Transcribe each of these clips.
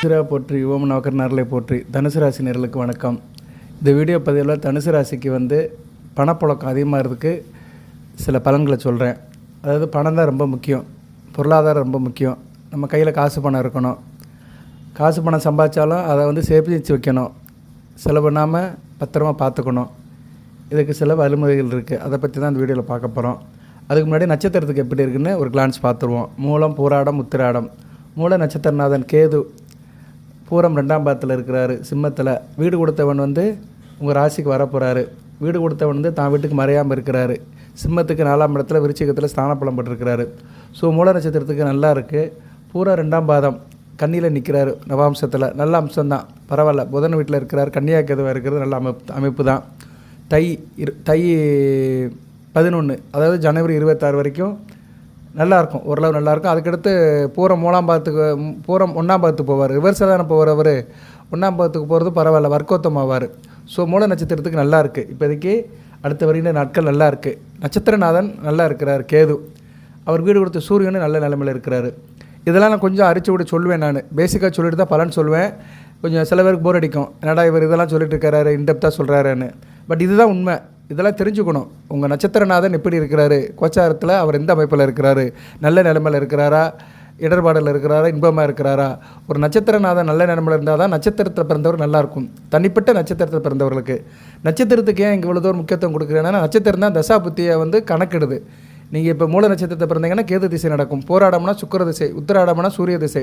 சிரா போற்றி ஓம் நவக்கர் நரலை போற்றி தனுசு ராசி நேர்களுக்கு வணக்கம். இந்த வீடியோ பதிவில் தனுசு ராசிக்கு வந்து பணப்புழக்கம் அதிகமாகிறதுக்கு சில பலன்களை சொல்கிறேன் அதாவது பணம் தான் ரொம்ப முக்கியம். பொருளாதாரம் ரொம்ப முக்கியம். நம்ம கையில் காசு பணம் இருக்கணும். காசு பணம் சம்பாதிச்சாலும் அதை வந்து சேமிச்சு வைக்கணும். செலவு பண்ணாமல் பத்திரமா பார்த்துக்கணும். இதுக்கு சில வழிமுறைகள் இருக்குது அதை பற்றி தான் இந்த வீடியோவில் பார்க்க போகிறோம் அதுக்கு முன்னாடி நட்சத்திரத்துக்கு எப்படி இருக்குன்னு ஒரு கிளான்ஸ் பார்த்துருவோம். மூலம் பூராடம் உத்திராடம். மூல நட்சத்திரநாதன் கேது பூரம் ரெண்டாம் பாதத்தில் இருக்கிறாரு சிம்மத்தில். வீடு கொடுத்தவன் வந்து உங்கள் ராசிக்கு வரப்போகிறாரு வீடு கொடுத்தவன் வந்து தான் வீட்டுக்கு மறையாமல் இருக்கிறாரு. சிம்மத்துக்கு நாலாம் இடத்துல விருச்சிகத்தில் ஸ்தானப்பலம் பட்டிருக்கிறாரு ஸோ மூல நட்சத்திரத்துக்கு நல்லா இருக்குது பூரா ரெண்டாம் பாதம். கண்ணியில் நிற்கிறாரு நவாம்சத்தில். நல்ல அம்சம்தான். பரவாயில்ல. புதன் வீட்டில் இருக்கிறார். கன்னியா இருக்கிறது? நல்ல அமைப்பு அமைப்பு தான் தை இரு தை பதினொன்று அதாவது ஜனவரி இருபத்தாறு வரைக்கும் நல்லாயிருக்கும் ஓரளவு நல்லாயிருக்கும். அதுக்கடுத்து பூரம் மூணாம் பாகத்துக்கு பூரம் ஒன்றாம் பாதத்துக்கு போவார். ரிவர்ஸில் தானே போவார் அவர்? ஒன்றாம் பாகத்துக்கு போகிறது பரவாயில்ல வர்க்கோத்தம் ஆவார். ஸோ மூல நட்சத்திரத்துக்கு நல்லா இருக்குது இப்போதைக்கு அடுத்த வருகின்ற நாட்கள் நல்லா இருக்குது நட்சத்திரநாதன் நல்லா இருக்கிறார் கேது. அவர் வீடு கொடுத்த சூரியனும் நல்ல நிலைமையில் இருக்கிறாரு. இதெல்லாம் நான் கொஞ்சம் அரிச்சு விட சொல்லுவேன் நான். பேசிக்காக சொல்லிட்டு தான் பலன் சொல்லுவேன். கொஞ்சம் சில பேருக்கு போர் அடிக்கும். என்னடா இவர் இதெல்லாம் சொல்லிட்டு இருக்கிறாரு இன்டெப்த்தாக சொல்கிறாருன்னு பட் இதுதான் உண்மை. இதெல்லாம் தெரிஞ்சுக்கணும். உங்கள் நட்சத்திரநாதன் எப்படி இருக்கிறாரு? கோச்சாரத்தில் அவர் எந்த அமைப்பில் இருக்கிறாரு? நல்ல நிலைமையில் இருக்கிறாரா? இடர்பாடில் இருக்கிறாரா? இன்பமாக இருக்கிறாரா? ஒரு நட்சத்திரநாதன் நல்ல நிலைமையில் இருந்தால் தான் நட்சத்திரத்தில் பிறந்தவர் நல்லாயிருக்கும் தனிப்பட்ட நட்சத்திரத்தில் பிறந்தவர்களுக்கு. நட்சத்திரத்துக்கு ஏன் இங்கே இவ்வளோ தூரம் முக்கியத்துவம் கொடுக்குறேன்னா நட்சத்திரம் தான் தசா புத்தியை வந்து கணக்கிடுது. நீங்கள் இப்போ மூல நட்சத்திரத்தை பிறந்தீங்கன்னா கேது திசை நடக்கும். போராடம்னா சுக்கிர திசை உத்திராடம்னா சூரிய திசை.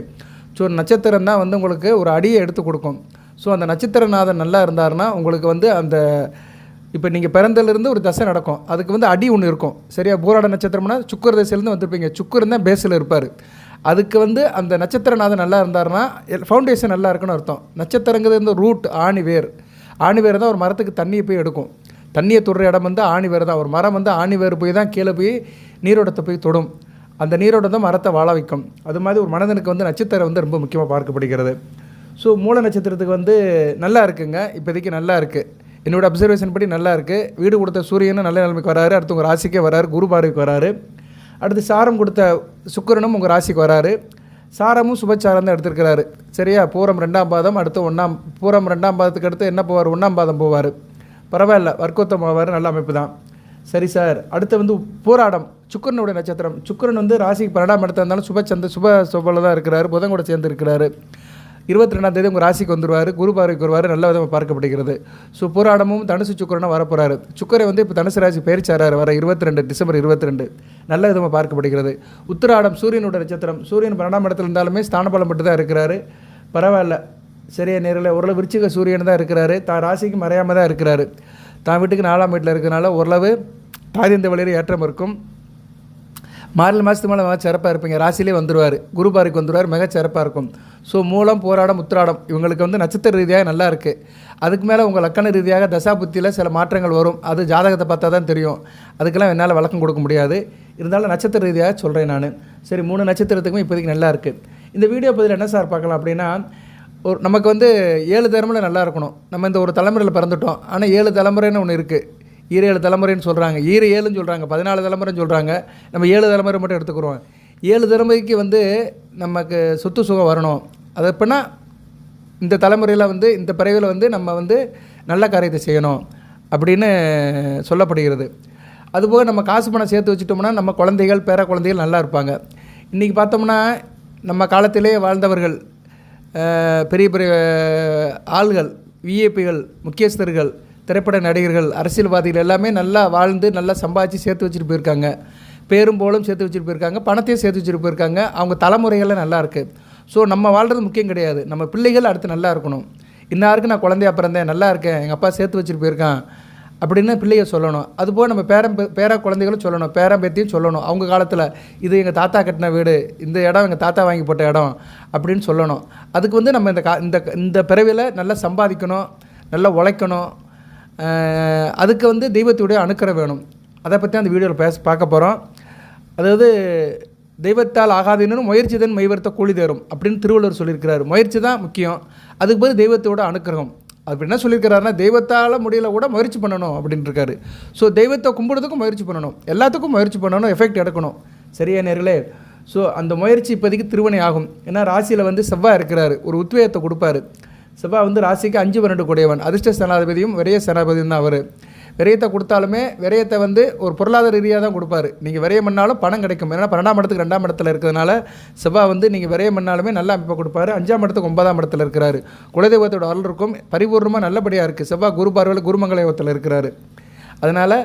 ஸோ நட்சத்திரம் தான் வந்து உங்களுக்கு ஒரு அடியை எடுத்து கொடுக்கும். ஸோ அந்த நட்சத்திரநாதன் நல்லா இருந்தாருன்னா உங்களுக்கு வந்து அந்த இப்போ நீங்கள் பிறந்தலேருந்து ஒரு தசை நடக்கும். அதுக்கு வந்து அடி ஒன்று இருக்கும். சரியா? போராட நட்சத்திரம்னா சுக்கர தசையிலேருந்து வந்திருப்பீங்க. சுக்கர் தான் பேஸில் இருப்பார். அதுக்கு வந்து அந்த நட்சத்திரநாதன் நல்லா இருந்தாருன்னா ஃபவுண்டேஷன் நல்லா இருக்குன்னு அர்த்தம். நட்சத்திரங்கிறது வந்து ரூட் ஆணி வேர். ஆணி வேர் தான் ஒரு மரத்துக்கு தண்ணியை போய் எடுக்கும். தண்ணியை தொடுற இடம் வந்து ஆணி வேர் தான். ஒரு மரம் வந்து ஆணி வேர் போய் தான் கீழே போய் நீரோட்டத்தை போய் தொடும். அந்த நீரோட்டம் தான் மரத்தை வாழ வைக்கும். அது மாதிரி ஒரு மனிதனுக்கு வந்து நட்சத்திரம் வந்து ரொம்ப முக்கியமாக பார்க்கப்படுகிறது. ஸோ மூல நட்சத்திரத்துக்கு வந்து நல்லா இருக்குங்க. இப்போதைக்கு நல்லா இருக்குது என்னோட அப்சர்வேஷன் படி நல்லா இருக்குது வீடு கொடுத்த சூரியனும் நல்ல நிலைமைக்கு வராரு. அடுத்து உங்கள் ராசிக்கே வராரு. குரு பார்வைக்கு வராரு. அடுத்து சாரம் கொடுத்த சுக்கிரனும் உங்கள் ராசிக்கு வராரு. சாரமும் சுபச்சாரம் தான் எடுத்திருக்கிறாரு. சரியா? பூரம் ரெண்டாம் பாதம் அடுத்து ஒன்றாம் பூரம் ரெண்டாம் பாதத்துக்கு அடுத்து என்ன போவார்? ஒன்றாம் பாதம் போவார். பரவாயில்ல வர்க்கோத்தம் ஆவார். நல்ல அமைப்பு தான். சரி சார் அடுத்து வந்து போராடம். சுக்கரனுடைய நட்சத்திரம். சுக்கிரன் வந்து ராசிக்கு பன்னெண்டாம் இடத்துல இருந்தாலும் சுப சந்த சுப சுபல தான் இருக்கிறாரு. புதன் கூட சேர்ந்து இருக்கிறாரு. இருபத்தி ரெண்டாம் தேதி உங்கள் ராசிக்கு வந்துருவார். குரு பார்வைக்கு வருவார். நல்ல விதமாக பார்க்கப்படுகிறது. ஸோ புராணமும் தனுசு சுக்கரனும் வரப்போகிறார் சுக்கரை வந்து இப்போ தனுசு ராசி பயிற்சியாரார் வர இருபத்தி ரெண்டு டிசம்பர் இருபத்தி ரெண்டு நல்ல விதமாக பார்க்கப்படுகிறது. உத்திராடம் சூரியனோட நட்சத்திரம். சூரியன் பன்னெண்டாம் இடத்துல இருந்தாலுமே ஸ்தானபலம் மட்டும் தான் இருக்கிறாரு. பரவாயில்ல. சரியா நேரில் ஓரளவு விருச்சிக சூரியன் தான் இருக்கிறாரு. தான் ராசிக்கு மறையாமல் தான் இருக்கிறாரு. தான் வீட்டுக்கு நாலாம் வீட்டில் இருக்கிறனால ஓரளவு தாதிந்த வழியில் ஏற்றம் இருக்கும். மார்கழி மாதத்துக்கு மேலே மிக சிறப்பாக இருப்பீங்க. ராசிலே வந்துடுவார் குருபாருக்கு வந்துடுவார் மிக சிறப்பாக இருக்கும். ஸோ மூலம் போராடம் உத்திராடம் இவங்களுக்கு வந்து நட்சத்திர ரீதியாக நல்லா இருக்குது அதுக்கு மேலே உங்கள் லக்கண ரீதியாக தசா புத்தியில் சில மாற்றங்கள் வரும். அது ஜாதகத்தை பார்த்தா தான் தெரியும். அதுக்கெல்லாம் என்னால் விளக்கம் கொடுக்க முடியாது. இருந்தாலும் நட்சத்திர ரீதியாக சொல்கிறேன் நான். சரி மூணு நட்சத்திரத்துக்கும் இப்போதைக்கு நல்லா இருக்குது இந்த வீடியோ பதில் என்ன சார் பார்க்கலாம் அப்படின்னா ஒரு நமக்கு வந்து ஏழு தலைமுறை நல்லா இருக்கணும். நம்ம இந்த ஒரு தலைமுறையில் பிறந்துட்டோம். ஆனால் ஏழு தலைமுறைன்னு ஒன்று இருக்குது ஈர ஏழு தலைமுறைன்னு சொல்கிறாங்க ஈர ஏழுன்னு சொல்கிறாங்க பதினாலு தலைமுறைன்னு சொல்கிறாங்க நம்ம ஏழு தலைமுறை மட்டும் எடுத்துக்கிறோம். ஏழு தலைமுறைக்கு வந்து நமக்கு சொத்து சுகம் வரணும். அது எப்படின்னா இந்த தலைமுறையில் வந்து இந்த பிறவியில் வந்து நம்ம வந்து நல்ல காரியத்தை செய்யணும் அப்படின்னு சொல்லப்படுகிறது. அதுபோக நம்ம காசு பணம் சேர்த்து வச்சுட்டோம்னா நம்ம குழந்தைகள் பேர குழந்தைகள் நல்லா இருப்பாங்க. இன்றைக்கி பார்த்தோம்னா நம்ம காலத்திலே வாழ்ந்தவர்கள் பெரிய பெரிய ஆள்கள் விஐபிகள் முக்கியஸ்தர்கள் திரைப்பட நடிகர்கள் அரசியல்வாதிகள் எல்லாமே நல்லா வாழ்ந்து நல்லா சம்பாதிச்சு சேர்த்து வச்சுட்டு போயிருக்காங்க. பேரும் போலும் சேர்த்து வச்சுட்டு போயிருக்காங்க பணத்தையும் சேர்த்து வச்சுட்டு போயிருக்காங்க. அவங்க தலைமுறைகள்லாம் நல்லா இருக்குது ஸோ நம்ம வாழ்கிறது முக்கியம் கிடையாது. நம்ம பிள்ளைகள் அடுத்து நல்லா இருக்கணும். இன்னாருக்கு நான் குழந்தையா பிறந்தேன் நல்லா இருக்கேன் எங்கள் அப்பா சேர்த்து வச்சுட்டு போயிருக்கான் அப்படின்னு பிள்ளைய சொல்லணும். அதுபோல் நம்ம பேரம் பேரா குழந்தைகளும் சொல்லணும் பேரன் பேத்தியும் சொல்லணும். அவங்க காலத்தில் இது எங்கள் தாத்தா கட்டின வீடு இந்த இடம் எங்கள் தாத்தா வாங்கி போட்ட இடம் அப்படின்னு சொல்லணும். அதுக்கு வந்து நம்ம இந்த கா இந்த இந்த பிறவியில் நல்லா சம்பாதிக்கணும் நல்லா உழைக்கணும் அதுக்கு வந்து தெய்வத்துடைய அணுக்கரை வேணும். அதை பற்றி அந்த வீடியோவில் பேச பார்க்க போகிறோம் அதாவது தெய்வத்தால் ஆகாதுன்னு முயற்சி தான் மைவர்த்த கூலி தேரும் அப்படின்னு திருவள்ளுவர் சொல்லியிருக்கிறாரு. முயற்சி தான் முக்கியம். அதுக்கு பதில் தெய்வத்தோட அனுக்கிரகம். அப்படி என்ன சொல்லியிருக்கிறாருன்னா தெய்வத்தால் முடியல கூட முயற்சி பண்ணணும் அப்படின்னு இருக்காரு ஸோ தெய்வத்தை கும்பிடுறதுக்கும் முயற்சி பண்ணணும். எல்லாத்துக்கும் முயற்சி பண்ணணும் எஃபெக்ட் எடுக்கணும். சரியா நேர்களே? ஸோ அந்த முயற்சி இப்போதைக்கு திருவணை ஆகும் ஏன்னா ராசியில் வந்து செவ்வாய் இருக்கிறாரு. ஒரு உத்வேகத்தை கொடுப்பாரு. செவ்வாய் வந்து ராசிக்கு அஞ்சு பன்னெண்டு கூடியவன். அதிர்ஷ்ட சேனாதிபதியும் விரைய சேனாதிபதியும் தான் அவர். விரயத்தை கொடுத்தாலுமே விரயத்தை வந்து ஒரு பொருளாதார ரீதியாக தான் கொடுப்பாரு. நீங்கள் விரயம் பண்ணாலும் பணம் கிடைக்கும். ஏன்னா பன்னெண்டாம் இடத்துக்கு ரெண்டாம் இடத்துல இருக்கிறதுனால செவ்வாய் வந்து நீங்கள் விரயம் பண்ணாலுமே நல்ல அமைப்பை கொடுப்பாரு. அஞ்சாம் இடத்துக்கு ஒன்பதாம் இடத்துல இருக்கிறாரு. குலதெய்வத்தோட அருள் இருக்கும். பரிபூர்ணமாக நல்லபடியாக இருக்குது செவ்வாய் குரு பார்வையில் குருமங்கலயத்தில் இருக்கிறாரு. அதனால்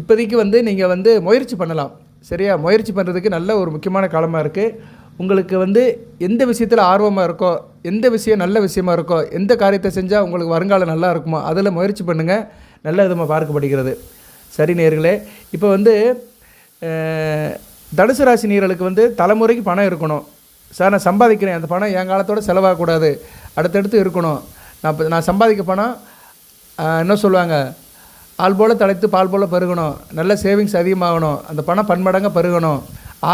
இப்போதைக்கு வந்து நீங்கள் வந்து முயற்சி பண்ணலாம். சரியா? முயற்சி பண்ணுறதுக்கு நல்ல ஒரு முக்கியமான காலமாக இருக்குது உங்களுக்கு வந்து எந்த விஷயத்தில் ஆர்வமாக இருக்கோ எந்த விஷயம் நல்ல விஷயமா இருக்கோ எந்த காரியத்தை செஞ்சால் உங்களுக்கு வருங்காலம் நல்லா இருக்குமோ அதில் முயற்சி பண்ணுங்கள் நல்ல விதமாக பார்க்கப்படுகிறது சரி நேர்களே இப்போ வந்து தனுசு ராசி நீர்களுக்கு வந்து தலைமுறைக்கு பணம் இருக்கணும். சார் நான் சம்பாதிக்கிறேன். அந்த பணம் என் காலத்தோட செலவாகக்கூடாது. அடுத்தடுத்து இருக்கணும். நான் இப்போ நான் சம்பாதிக்க பணம் என்ன சொல்லுவாங்க? ஆள் போல் தலைத்து பால் போல் பருகணும். நல்ல சேவிங்ஸ் அதிகமாகணும். அந்த பணம் பன்மடங்காக பருகணும்.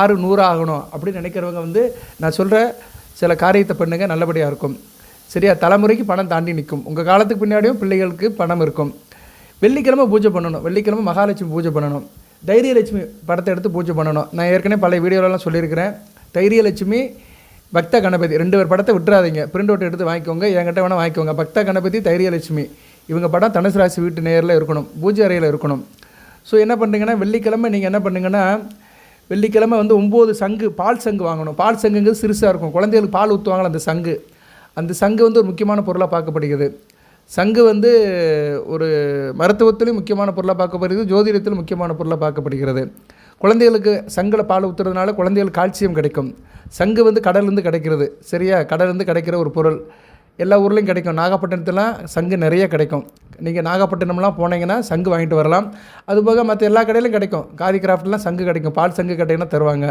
ஆறு நூறு ஆகணும் அப்படின்னு நினைக்கிறவங்க வந்து நான் சொல்கிற சில காரியத்தை பண்ணுங்கள் நல்லபடியாக இருக்கும். சரியா? தலைமுறைக்கு பணம் தாண்டி நிற்கும். உங்கள் காலத்துக்கு பின்னாடியும் பிள்ளைகளுக்கு பணம் இருக்கும். வெள்ளிக்கிழமை பூஜை பண்ணணும். வெள்ளிக்கிழமை மகாலட்சுமி பூஜை பண்ணணும். தைரியலட்சுமி படத்தை எடுத்து பூஜை பண்ணணும். நான் ஏற்கனவே பழைய வீடியோலலாம் சொல்லியிருக்கிறேன். தைரியலட்சுமி பக்த கணபதி ரெண்டு பேர் படத்தை விட்டுறாதீங்க. பிரிண்ட் அவுட் எடுத்து வாங்கிக்கோங்க. என்கிட்ட வேணால் வாங்கிக்கோங்க. பக்த கணபதி தைரியலட்சுமி. இவங்க படம் தனுசு ராசி வீட்டு நேரில் இருக்கணும். பூஜை அறையில் இருக்கணும். ஸோ என்ன பண்ணுறீங்கன்னா வெள்ளிக்கிழமை நீங்கள் என்ன பண்ணுங்கன்னா வெள்ளிக்கிழமை வந்து ஒம்பது சங்கு பால் சங்கு வாங்கணும். பால் சங்குங்கிறது சிறுசாக இருக்கும். குழந்தைகளுக்கு பால் ஊற்றுவாங்களே அந்த சங்கு. அந்த சங்கு வந்து ஒரு முக்கியமான பொருளாக பார்க்கப்படுகிறது. சங்கு வந்து ஒரு மருத்துவத்திலும் முக்கியமான பொருளாக பார்க்கப்படுகிறது. ஜோதிடத்திலும் முக்கியமான பொருளாக பார்க்கப்படுகிறது. குழந்தைகளுக்கு சங்கில் பால் ஊற்றுறதுனால குழந்தைகளுக்கு கால்சியம் கிடைக்கும். சங்கு வந்து கடல்லேருந்து கிடைக்கிறது. சரியா? கடல்லேருந்து கிடைக்கிற ஒரு பொருள். எல்லா ஊர்லேயும் கிடைக்கும். நாகப்பட்டினத்துலாம் சங்கு நிறைய கிடைக்கும். நீங்கள் நாகப்பட்டினம்லாம் போனீங்கன்னா சங்கு வாங்கிட்டு வரலாம். அதுபோக மற்ற எல்லா கடையிலும் கிடைக்கும். காதி கிராஃப்ட்லாம் சங்கு கிடைக்கும். பால் சங்கு கடையினா தருவாங்க.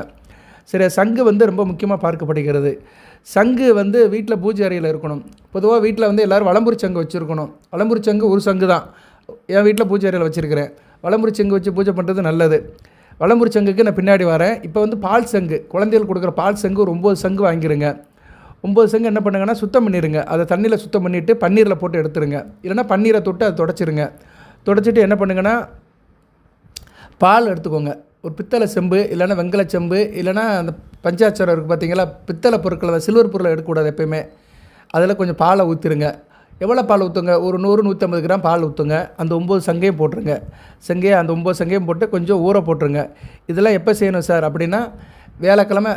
சரி சங்கு வந்து ரொம்ப முக்கியமாக பார்க்கப்படுகிறது. சங்கு வந்து வீட்டில் பூஜை அறையில் இருக்கணும். பொதுவாக வீட்டில் வந்து எல்லோரும் வளம்புரி சங்கு வச்சுருக்கணும். வளம்புரி சங்கு ஒரு சங்கு தான். என் வீட்டில் பூஜை அறையில் வச்சுருக்கிறேன். வளம்புரி சங்கு வச்சு பூஜை பண்ணுறது நல்லது. வளம்புரி சங்குக்கு நான் பின்னாடி வரேன். இப்போ வந்து பால் சங்கு குழந்தைகள் கொடுக்குற பால் சங்கு ஒரு ஒம்பது சங்கு வாங்கிருங்க. ஒம்பது சங்கு என்ன பண்ணுங்கன்னா சுத்தம் பண்ணிடுங்க அதை தண்ணியில் சுத்தம் பண்ணிவிட்டு பன்னீரில் போட்டு எடுத்துருங்க. இல்லைன்னா பன்னீரை தொட்டு அதை தொடச்சிருங்க. தொடச்சிட்டு என்ன பண்ணுங்கன்னா பால் எடுத்துக்கோங்க. ஒரு பித்தளை செம்பு இல்லைன்னா வெங்கல செம்பு இல்லைன்னா அந்த பஞ்சாட்சரம் இருக்குது பார்த்தீங்களா? பித்தளை பொருட்களை சில்வர் பொருளை எடுக்கக்கூடாது எப்பயுமே. அதில் கொஞ்சம் பாலை ஊற்றிருங்க எவ்வளோ பால் ஊற்றுங்க ஒரு நூறு நூற்றம்பது கிராம் பால் ஊற்றுங்க அந்த ஒம்பது சங்கையும் போட்டுருங்க. சங்கையை அந்த ஒம்பது சங்கையும் போட்டு கொஞ்சம் ஊற போட்டுருங்க. இதெல்லாம் எப்போ செய்யணும் சார் அப்படின்னா வேலைக்கிழமை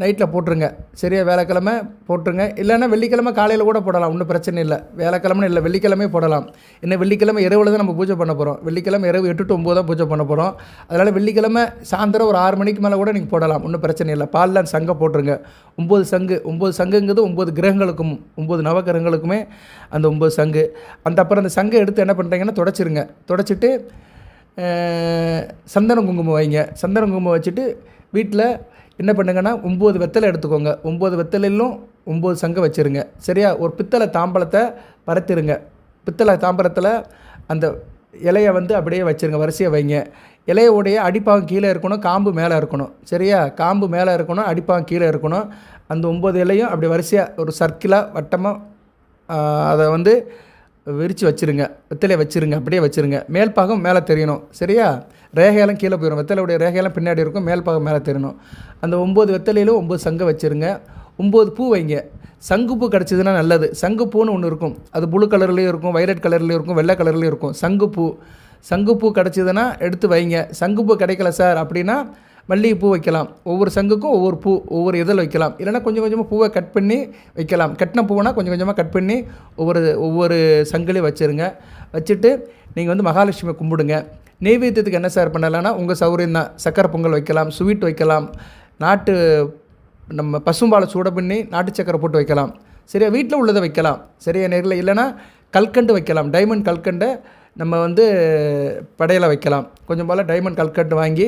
நைட்டில் போட்டுருங்க. சரியா வேலைக்கிழமை போட்டுருங்க. இல்லைன்னா வெள்ளிக்கிழமை காலையில் கூட போடலாம். ஒன்றும் பிரச்சனை இல்லை. வேலைக்கிழமை இல்லை வெள்ளிக்கிழமை போடலாம். இன்னும் வெள்ளிக்கிழமை இரவில் தான் நம்ம பூஜை பண்ண போகிறோம் வெள்ளிக்கிழமை இரவு எட்டு டு ஒம்பது தான் பூஜை பண்ண போகிறோம் அதனால் வெள்ளிக்கிழமை சாயந்தரம் ஒரு ஆறு மணிக்கு மேலே கூட நீங்கள் போடலாம். ஒன்றும் பிரச்சனை இல்லை. பாலில் சங்கை போட்டுருங்க. ஒம்பது சங்கு ஒம்பது சங்குங்கிறது ஒம்பது கிரகங்களுக்கும் ஒம்பது நவகிரகங்களுக்குமே அந்த ஒம்பது சங்கு. அந்த அப்புறம் அந்த சங்கை எடுத்து என்ன பண்ணுறீங்கன்னா தொடச்சிருங்க. தொடச்சிட்டு சந்தன குங்குமம் வைங்க. சந்தன குங்குமம் வச்சுட்டு வீட்டில் என்ன பண்ணுங்கன்னா ஒம்பது வெத்தலை எடுத்துக்கோங்க. ஒம்பது வெத்தலையிலும் ஒம்பது சங்கம் வச்சுருங்க. சரியா? ஒரு பித்தளை தாம்பலத்தை பரத்திருங்க. பித்தளை தாம்பரத்தில் அந்த இலையை வந்து அப்படியே வச்சுருங்க வரிசையை வைங்க. இலையோடைய அடிப்பாகம் கீழே இருக்கணும் காம்பு மேலே இருக்கணும். சரியா? காம்பு மேலே இருக்கணும் அடிப்பாகம் கீழே இருக்கணும். அந்த ஒம்பது இலையும் அப்படி வரிசையாக ஒரு சர்க்கிளாக வட்டமாக அதை வந்து விரித்து வச்சுருங்க. வெத்தலையை வச்சுருங்க. அப்படியே வச்சுருங்க. மேல் பாகம் மேலே தெரியணும். சரியா? ரேகையெல்லாம் கீழே போயிடும் வெத்தலையுடைய ரேகையெல்லாம் பின்னாடி இருக்கும். மேல் பாகம் மேலே தெரியணும். அந்த ஒம்பது வெத்தலையிலும் ஒம்பது சங்கை வச்சுருங்க. ஒம்பது பூ வைங்க. சங்குப்பூ கிடச்சிதுன்னா நல்லது. சங்குப்பூன்னு ஒன்று இருக்கும். அது ப்ளூ கலர்லேயும் இருக்கும். வைலட் கலர்லேயும் இருக்கும். வெள்ளை கலர்லேயும் இருக்கும். சங்குப்பூ சங்குப்பூ கிடச்சிதுன்னா எடுத்து வைங்க. சங்குப்பூ கிடைக்கல சார் அப்படின்னா மல்லிகைப்பூ வைக்கலாம். ஒவ்வொரு சங்குக்கும் ஒவ்வொரு பூ ஒவ்வொரு இதழ் வைக்கலாம். இல்லைன்னா கொஞ்சம் கொஞ்சமாக பூவை கட் பண்ணி வைக்கலாம். கட்டின பூவைனா கொஞ்சம் கொஞ்சமாக கட் பண்ணி ஒவ்வொரு ஒவ்வொரு சங்கிலையும் வச்சுருங்க. வச்சுட்டு நீங்கள் வந்து மகாலட்சுமி கும்பிடுங்க. நெய்வேத்தியத்துக்கு என்ன சார் பண்ணலாம்னா உங்கள் சௌரியம் தான். சக்கரை பொங்கல் வைக்கலாம் ஸ்வீட் வைக்கலாம் நாட்டு நம்ம பசும்பாலை சூட பண்ணி நாட்டு சக்கரை போட்டு வைக்கலாம். சரியா? வீட்டில் உள்ளதை வைக்கலாம். சரியா? நேரில் இல்லைன்னா கல்கண்டு வைக்கலாம். டைமண்ட் கல்கண்டை நம்ம வந்து படையில் வைக்கலாம். கொஞ்சம் போல் டைமண்ட் கல்கண்டு வாங்கி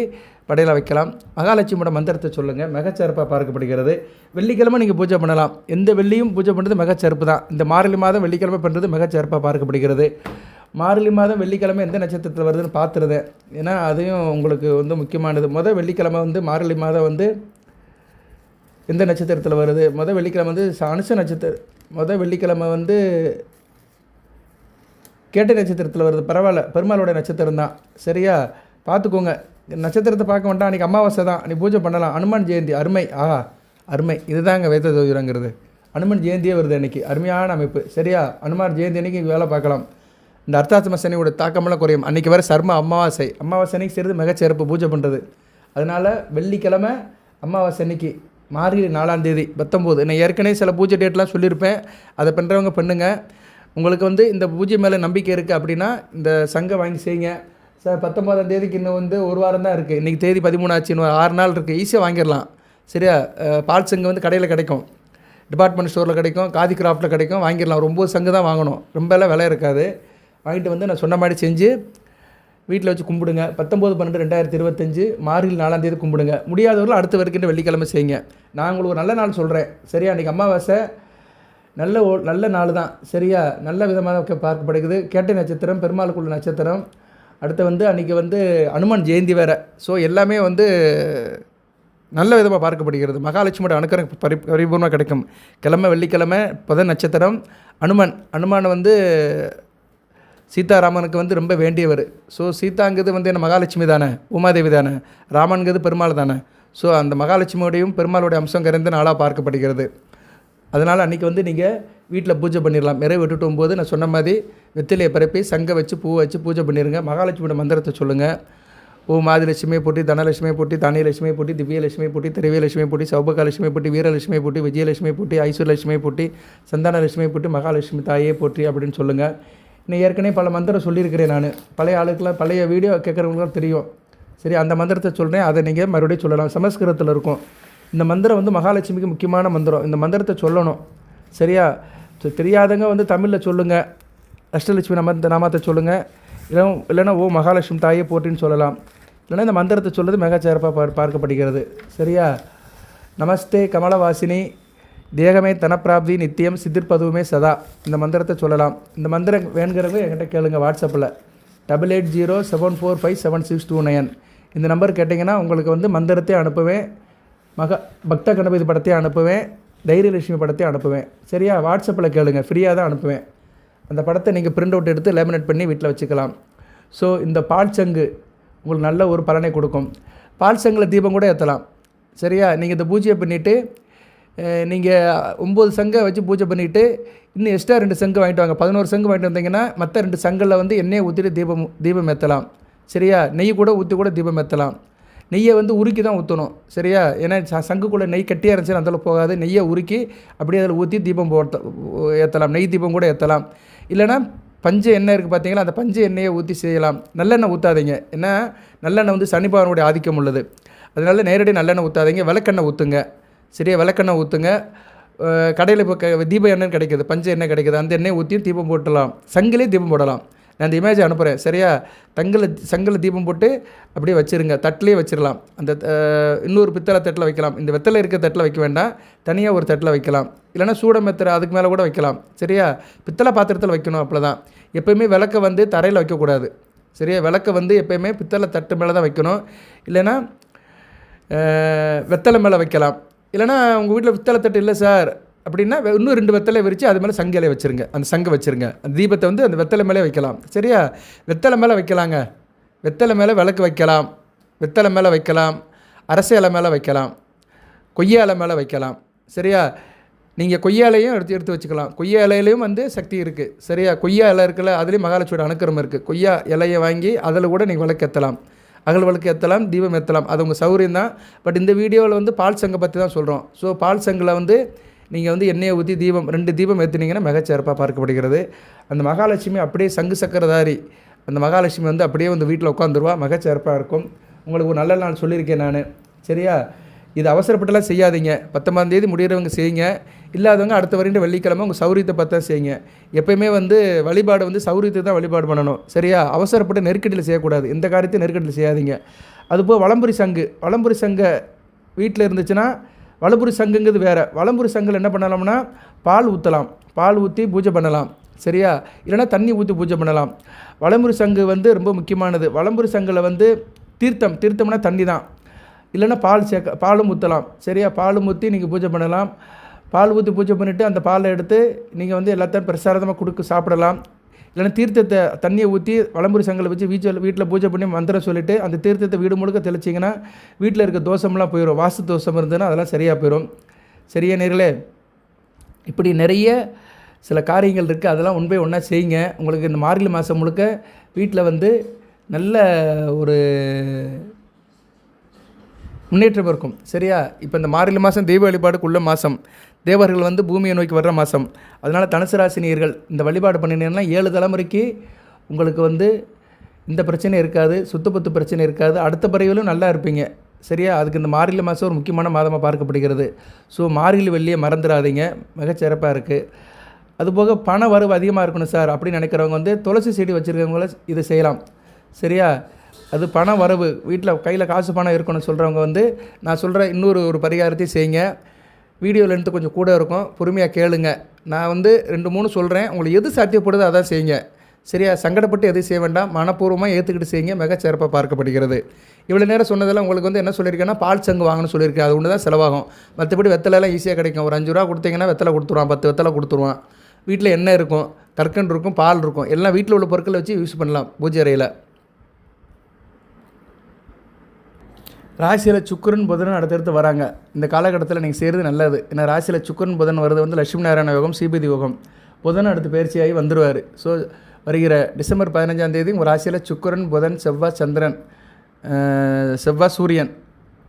படையில் வைக்கலாம். மகாலட்சுமியோட மந்திரத்தை சொல்லுங்கள் மிகச்சிறப்பாக பார்க்கப்படுகிறது. வெள்ளிக்கிழமை நீங்கள் பூஜை பண்ணலாம். எந்த வெள்ளியும் பூஜை பண்ணுறது மிகச்சிறப்பு தான். இந்த மார்கழி மாதம் வெள்ளிக்கிழமை பண்ணுறது மிகச்சிறப்பாக பார்க்கப்படுகிறது. மார்கழி மாதம் வெள்ளிக்கிழமை எந்த நட்சத்திரத்தில் வருதுன்னு பார்த்துருதேன் ஏன்னா அதையும் உங்களுக்கு வந்து முக்கியமானது. மொதல் வெள்ளிக்கிழமை வந்து மார்கழி மாதம் வந்து எந்த நட்சத்திரத்தில் வருது? மொதல் வெள்ளிக்கிழமை வந்து அனுச நட்சத்திர மொதல் வெள்ளிக்கிழமை வந்து கேட்ட நட்சத்திரத்தில் வருது. பரவாயில்ல. பெருமாளோட நட்சத்திரம் தான். சரியா? பார்த்துக்கோங்க. நட்சத்திரத்தை பார்க்க வேண்டாம். அன்றைக்கி அமாவாசை தான். நீ பூஜை பண்ணலாம். அனுமன் ஜெயந்தி அருமை. ஆஹா அருமை. இதுதாங்க வேத ஜோதிடங்கிறது. அனுமன் ஜெயந்தியே வருது அன்றைக்கி அருமையான அமைப்பு. சரியா? அனுமான் ஜெயந்தி அன்றைக்கி வேலை பார்க்கலாம். இந்த அர்த்தாத்ம சனியோட தாக்கமெல்லாம் குறையும். அன்றைக்கி வர சர்ம அமாவாசை. அமாவாசை அன்னைக்கு சிறிது மிகச்சிறப்பு பூஜை பண்ணுறது அதனால் வெள்ளிக்கிழமை அமாவாசை அன்னைக்கு மார்கழி நாலாம் தேதி பத்தொம்போது நான் ஏற்கனவே சில பூஜை டேட்லாம் சொல்லியிருப்பேன். அதை பண்ணுறவங்க பண்ணுங்கள் உங்களுக்கு வந்து இந்த பூஜை மேலே நம்பிக்கை இருக்குது அப்படின்னா இந்த சங்கம் வாங்கி செய்யுங்க. சார் பத்தொம்பதாம் தேதிக்கு இன்னும் வந்து ஒரு வாரம் தான் இருக்குது இன்றைக்கி தேதி பதிமூணு ஆச்சு இன்னும் ஆறு நாள் இருக்குது ஈஸியாக வாங்கிடலாம். சரியா? பால் சங்கு வந்து கடையில் கிடைக்கும். டிபார்ட்மெண்ட் ஸ்டோரில் கிடைக்கும் காதி கிராஃப்ட்டில் கிடைக்கும் வாங்கிடலாம். ரொம்ப சங்கு தான் வாங்கணும். ரொம்ப எல்லாம் விலை இருக்காது. வாங்கிட்டு வந்து நான் சொன்ன மாதிரி செஞ்சு வீட்டில் வச்சு கும்பிடுங்க. பத்தொம்போது பன்னெண்டு ரெண்டாயிரத்தி இருபத்தஞ்சு மார்கழி நாலாம் தேதி கும்பிடுங்க. முடியாதவர்கள் அடுத்த வரைக்கும் வெள்ளிக்கிழமை செய்யுங்க. நான் உங்களுக்கு ஒரு நல்ல நாள் சொல்கிறேன் சரியா? அன்றைக்கி அமாவாசை. நல்ல ஓ நல்ல நாள் தான். சரியா? நல்ல விதமாக பார்க்கப்படுகிறது. கேட்டை நட்சத்திரம் பெருமாளுக்குள்ள நட்சத்திரம். அடுத்து வந்து அன்றைக்கி வந்து அனுமன் ஜெயந்தி வேறு. ஸோ எல்லாமே வந்து நல்ல விதமாக பார்க்கப்படுகிறது. மகாலட்சுமியோட அணுக்கரம் பரி பரிபூர்ணமாக கிடைக்கும். கிழமை வெள்ளிக்கிழமை புத நட்சத்திரம் அனுமன். அனுமான் வந்து சீதாராமனுக்கு வந்து ரொம்ப வேண்டியவர். ஸோ சீதாங்கிறது வந்து என்ன மகாலட்சுமி தானே உமாதேவி தானே ராமன்கிறது பெருமாள் தானே. ஸோ அந்த மகாலட்சுமியோடையும் பெருமாளுடைய அம்சம் கரைந்த நாளாக பார்க்கப்படுகிறது. அதனால் அன்றைக்கி வந்து நீங்கள் வீட்டில் பூஜை பண்ணிடலாம் மிறை விட்டுட்டு போது நான் சொன்ன மாதிரி வெத்திலையை பரப்பி சங்க வச்சு பூ வச்சு பூஜை பண்ணிடுங்க மகாலட்சுமியோட மந்திரத்தை சொல்லுங்கள் ஓ மாதிலட்சுமியை போட்டி தனலட்சுமியை போட்டி தானியலட்சுமியை போட்டி திவ்யலட்சுமியை போட்டி திரவியலட்சுமியை போட்டி சௌபகாலட்சுமியை போட்டி வீரலட்சுமியை போட்டி விஜயலட்சுமியை போட்டி ஐஸ்வர்லட்சுமியை போட்டி சந்தானலட்சுமியை போட்டி மகாலட்சுமி தாயே போற்றி அப்படின்னு சொல்லுங்கள் இன்னும் ஏற்கனவே பல மந்திரம் சொல்லியிருக்கிறேன் நான். பழைய ஆளுக்கெல்லாம் பழைய வீடியோ கேட்குறவங்களுக்கு தெரியும். சரி அந்த மந்திரத்தை சொல்கிறேன் அதை நீங்கள் மறுபடியும் சொல்லலாம். சமஸ்கிருதத்தில் இருக்கும். இந்த மந்திரம் வந்து மகாலட்சுமிக்கு முக்கியமான மந்திரம். இந்த மந்திரத்தை சொல்லணும். சரியா? தெரியாதவங்க வந்து தமிழில் சொல்லுங்கள் அஷ்டலட்சுமி நம்ம இந்த நாமத்தை சொல்லுங்கள் இல்லை இல்லைன்னா ஓ மகாலட்சுமி தாயே போட்டின்னு சொல்லலாம். இல்லைன்னா இந்த மந்திரத்தை சொல்வது மிக சிறப்பாக பார் பார்க்கப்படுகிறது. சரியா? நமஸ்தே கமலவாசினி. தேகமே தனப்பிராப்தி நித்தியம் சித்திர்பதுவுமே சதா. இந்த மந்திரத்தை சொல்லலாம். இந்த மந்திரம் வேணுங்கிறவங்க என்கிட்ட கேளுங்க வாட்ஸ்அப்பில். Double eight zero seven four five seven six two nine. இந்த நம்பர் கேட்டிங்கன்னா உங்களுக்கு வந்து மந்திரத்தை அனுப்புவேன். மக பக்த கணபதி படத்தையும் அனுப்புவேன். தைரியலட்சுமி படத்தையும் அனுப்புவேன். சரியா? வாட்ஸ்அப்பில் கேளுங்க. ஃப்ரீயாக தான் அனுப்புவேன். அந்த படத்தை நீங்கள் பிரிண்ட் அவுட் எடுத்து லேமினேட் பண்ணி வீட்டில் வச்சுக்கலாம். ஸோ இந்த பால் சங்கு உங்களுக்கு நல்ல ஒரு பலனை கொடுக்கும். பால் சங்கில் தீபம் கூட ஏற்றலாம் சரியா? நீங்கள் இந்த பூஜையை பண்ணிவிட்டு நீங்கள் ஒம்பது சங்கை வச்சு பூஜை பண்ணிவிட்டு இன்னும் எக்ஸ்ட்ரா ரெண்டு சங்கு வாங்கிட்டு வாங்க. பதினோரு சங்கு வாங்கிட்டு வந்தீங்கன்னா மற்ற ரெண்டு சங்கில் வந்து எண்ணெயை ஊற்றிட்டு தீபம் தீபம் ஏற்றலாம் சரியா? நெய் கூட ஊற்றி கூட தீபம் ஏற்றலாம் நெய்யை வந்து உருக்கி தான் ஊற்றணும் சரியா? ஏன்னா சங்குக்குள்ளே நெய் கட்டியாக இருந்துச்சுன்னா அந்தளவு போகாது. நெய்யை உருக்கி அப்படியே அதில் ஊற்றி தீபம் போட்ட ஏற்றலாம் நெய் தீபம் கூட ஏற்றலாம் இல்லைன்னா பஞ்சு எண்ணெய் இருக்குது பார்த்தீங்களா அந்த பஞ்சு எண்ணெயை ஊற்றி செய்யலாம். நல்லெண்ணெய் ஊற்றாதீங்க ஏன்னா நல்லெண்ணெய் வந்து சனிபாவனுடைய ஆதிக்கம் உள்ளது. அதனால நேரடி நல்லெண்ணெய் ஊற்றாதீங்க விளக்கெண்ணெய் ஊற்றுங்க சரியா? விளக்கெண்ணெய் ஊற்றுங்க கடையில் இப்போ க தீப எண்ணெய் கிடைக்கிது பஞ்சு எண்ணெய் கிடைக்குது. அந்த எண்ணெய் ஊற்றி தீபம் போட்டுடலாம் சங்கிலே தீபம் போடலாம். நான் அந்த இமேஜ் அனுப்புகிறேன் சரியா? தங்கில் சங்கில் தீபம் போட்டு அப்படியே வச்சிருங்க. தட்டிலே வச்சிடலாம் அந்த இன்னொரு பித்தளை தட்டில் வைக்கலாம். இந்த வெத்தலை இருக்க தட்டில் வைக்க வேண்டாம். தனியாக ஒரு தட்டில் வைக்கலாம். இல்லைன்னா சூட மெத்தரை அதுக்கு மேலே கூட வைக்கலாம். சரியா? பித்தளை பாத்திரத்தில் வைக்கணும் அப்போ தான் எப்போயுமே விளக்கை வந்து தரையில் வைக்கக்கூடாது. சரியா? விளக்கை வந்து எப்போயுமே பித்தளை தட்டு மேலே தான் வைக்கணும். இல்லைன்னா வெத்தலை மேலே வைக்கலாம். இல்லைன்னா உங்கள் வீட்டில் பித்தளை தட்டு இல்லை சார். அப்படின்னா இன்னும் ரெண்டு வெத்தலை விரித்து அது மேலே சங்கு வச்சுருங்க. அந்த சங்கை வச்சுருங்க. அந்த தீபத்தை வந்து அந்த வெத்தலை மேலே வைக்கலாம். சரியா? வெத்தலை மேலே வைக்கலாங்க. வெத்தலை மேலே விளக்கு வைக்கலாம். வெத்தலை மேலே வைக்கலாம். அரச இலை மேலே வைக்கலாம். கொய்யா இலை மேலே வைக்கலாம். சரியா? நீங்கள் கொய்யா இலையும் எடுத்து எடுத்து வச்சுக்கலாம். கொய்யா இலையிலையும் வந்து சக்தி இருக்குது சரியா? கொய்யா இலை இருக்குல்ல அதுலேயும் மகாலட்சுமியோட அனுக்கிரமம் இருக்குது கொய்யா இலையை வாங்கி அதில் கூட நீங்கள் விளக்கு ஏற்றலாம் அகல் விளக்கு ஏற்றலாம் தீபம் ஏற்றலாம் அது உங்கள் சௌகரியம் தான். பட் இந்த வீடியோவில் வந்து பால் சங்கை பற்றி தான் சொல்கிறோம் ஸோ பால் சங்கில் வந்து நீங்கள் வந்து எண்ணெயை ஊற்றி தீபம் ரெண்டு தீபம் ஏற்றுனீங்கன்னா மிகச்சிறப்பாக பார்க்கப்படுகிறது. அந்த மகாலட்சுமி அப்படியே சங்கு சக்கரதாரி. அந்த மகாலட்சுமி வந்து அப்படியே வந்து வீட்டில் உட்காந்துருவா மிகச்சிறப்பாக இருக்கும். உங்களுக்கு ஒரு நல்ல நாள் சொல்லியிருக்கேன் நான். சரியா? இது அவசரப்பட்டுலாம் செய்யாதீங்க. பத்தொம்பதாம் தேதி முடியிறவங்க செய்யுங்க. இல்லாதவங்க அடுத்த வரையும் வெள்ளிக்கிழமை உங்கள் சௌரியத்தை பார்த்தா செய்யுங்க. எப்பயுமே வந்து வழிபாடு வந்து சௌரியத்தை தான் வழிபாடு பண்ணணும். சரியா? அவசரப்பட்டு நெருக்கடியில் செய்யக்கூடாது. எந்த காரியத்தையும் நெருக்கடியில் செய்யாதீங்க. அதுபோல் வளம்புரி சங்கு. வளம்புரி சங்க வீட்டில் இருந்துச்சுன்னா வலம்புரி சங்குங்கிறது வேறு. வலம்புரி சங்கில் என்ன பண்ணலாம்னா பால் ஊற்றலாம் பால் ஊற்றி பூஜை பண்ணலாம். சரியா? இல்லைன்னா தண்ணி ஊற்றி பூஜை பண்ணலாம். வலம்புரி சங்கு வந்து ரொம்ப முக்கியமானது. வலம்புரி சங்கில் வந்து தீர்த்தம். தீர்த்தம்னா தண்ணி தான். இல்லைன்னா பால் சேர்க்க பாலும் ஊற்றலாம் சரியா? பாலும் ஊற்றி நீங்கள் பூஜை பண்ணலாம். பால் ஊற்றி பூஜை பண்ணிவிட்டு அந்த பாலை எடுத்து நீங்கள் வந்து எல்லாத்தையும் பிரசாரமாக கொடுக்க சாப்பிடலாம். இல்லைன்னா தீர்த்தத்தை தண்ணியை ஊற்றி வளம்புரி சங்கலை வச்சு வீட்டில் வீட்டில் பூஜை பண்ணி மந்திரம் சொல்லிவிட்டு அந்த தீர்த்தத்தை வீடு முழுக்க தெளிச்சிங்கன்னா வீட்டில் இருக்க தோஷம்லாம் போயிடும் வாசு தோஷம் இருந்ததுன்னா அதெல்லாம் சரியாக போயிடும் சரியா நேர்களே இப்படி நிறைய சில காரியங்கள் இருக்குது அதெல்லாம் உண்மை ஒன்றா செய்யுங்க. உங்களுக்கு இந்த மார்கழி மாதம் முழுக்க வீட்டில் வந்து நல்ல ஒரு முன்னேற்றம் இருக்கும். சரியா? இப்போ இந்த மார்கழி மாதம் தெய்வ வழிபாடுக்குள்ள மாதம் தேவர்கள் வந்து பூமியை நோக்கி வர்ற மாதம் அதனால் தனுசு ராசினியர்கள் இந்த வழிபாடு பண்ணினீங்கன்னா ஏழு தலைமுறைக்கு உங்களுக்கு வந்து இந்த பிரச்சனை இருக்காது சுத்தப்பத்து பிரச்சனை இருக்காது. அடுத்த பறவைகளும் நல்லா இருப்பீங்க. சரியா? அதுக்கு இந்த மார்கழி மாதம் ஒரு முக்கியமான மாதமாக பார்க்கப்படுகிறது. ஸோ மார்கழி வெள்ளியை மறந்துடாதீங்க. மிகச்சிறப்பாக இருக்குது அதுபோக பண வரவு அதிகமாக இருக்கணும் சார் அப்படின்னு நினைக்கிறவங்க வந்து துளசி செடி வச்சுருக்கவங்கள இதை செய்யலாம். சரியா? அது பண வரவு வீட்டில் கையில் காசு பணம் இருக்கணும்னு சொல்கிறவங்க வந்து நான் சொல்கிற இன்னொரு ஒரு பரிகாரத்தையும் செய்யுங்க. வீடியோ லென்த்து கொஞ்சம் கூட இருக்கும். பொறுமையாக கேளுங்க. நான் வந்து ரெண்டு மூணு சொல்கிறேன் உங்களுக்கு எது சாத்தியப்படுதோ அதான் செய்யுங்க. சரியா? சங்கடப்பட்டு எதுவும் செய்ய வேண்டாம். மனப்பூர்வமாக ஏற்றுக்கிட்டு செய்யுங்க. மிக சிறப்பாக பார்க்கப்படுகிறது. இவ்வளோ நேரம் சொன்னதெல்லாம் உங்களுக்கு வந்து என்ன சொல்லியிருக்கேன்னா பால் சங்கு வாங்கணும்னு சொல்லியிருக்கேன். அது ஒன்று தான் செலவாகும் மற்றபடி வெத்தலைலாம் ஈஸியாக கிடைக்கும். ஒரு அஞ்சு ரூபா கொடுத்தீங்கன்னா வெத்தலை கொடுத்துருவான். பத்து வெத்தலை கொடுத்துருவான். வீட்டில் என்ன இருக்கும். கற்கண்டு இருக்கும். பால் இருக்கும். எல்லாம் வீட்டில் உள்ள பொருட்களை வச்சு யூஸ் பண்ணலாம். பூஜை அறையில். ராசியில் சுக்கரன் புதன் அடுத்தடுத்து வராங்க. இந்த காலகட்டத்தில் நீங்கள் செய்கிறது நல்லது. ஏன்னா ராசியில் சுக்கரன் புதன் வருது வந்து லட்சுமி நாராயண யோகம் சிபிதி யோகம். புதன் அடுத்து பயிற்சியாகி வந்துடுவார் ஸோ வருகிற டிசம்பர் பதினஞ்சாம் தேதி உங்கள் ராசியில் சுக்கரன் புதன் செவ்வாய் சந்திரன் செவ்வாய் சூரியன்.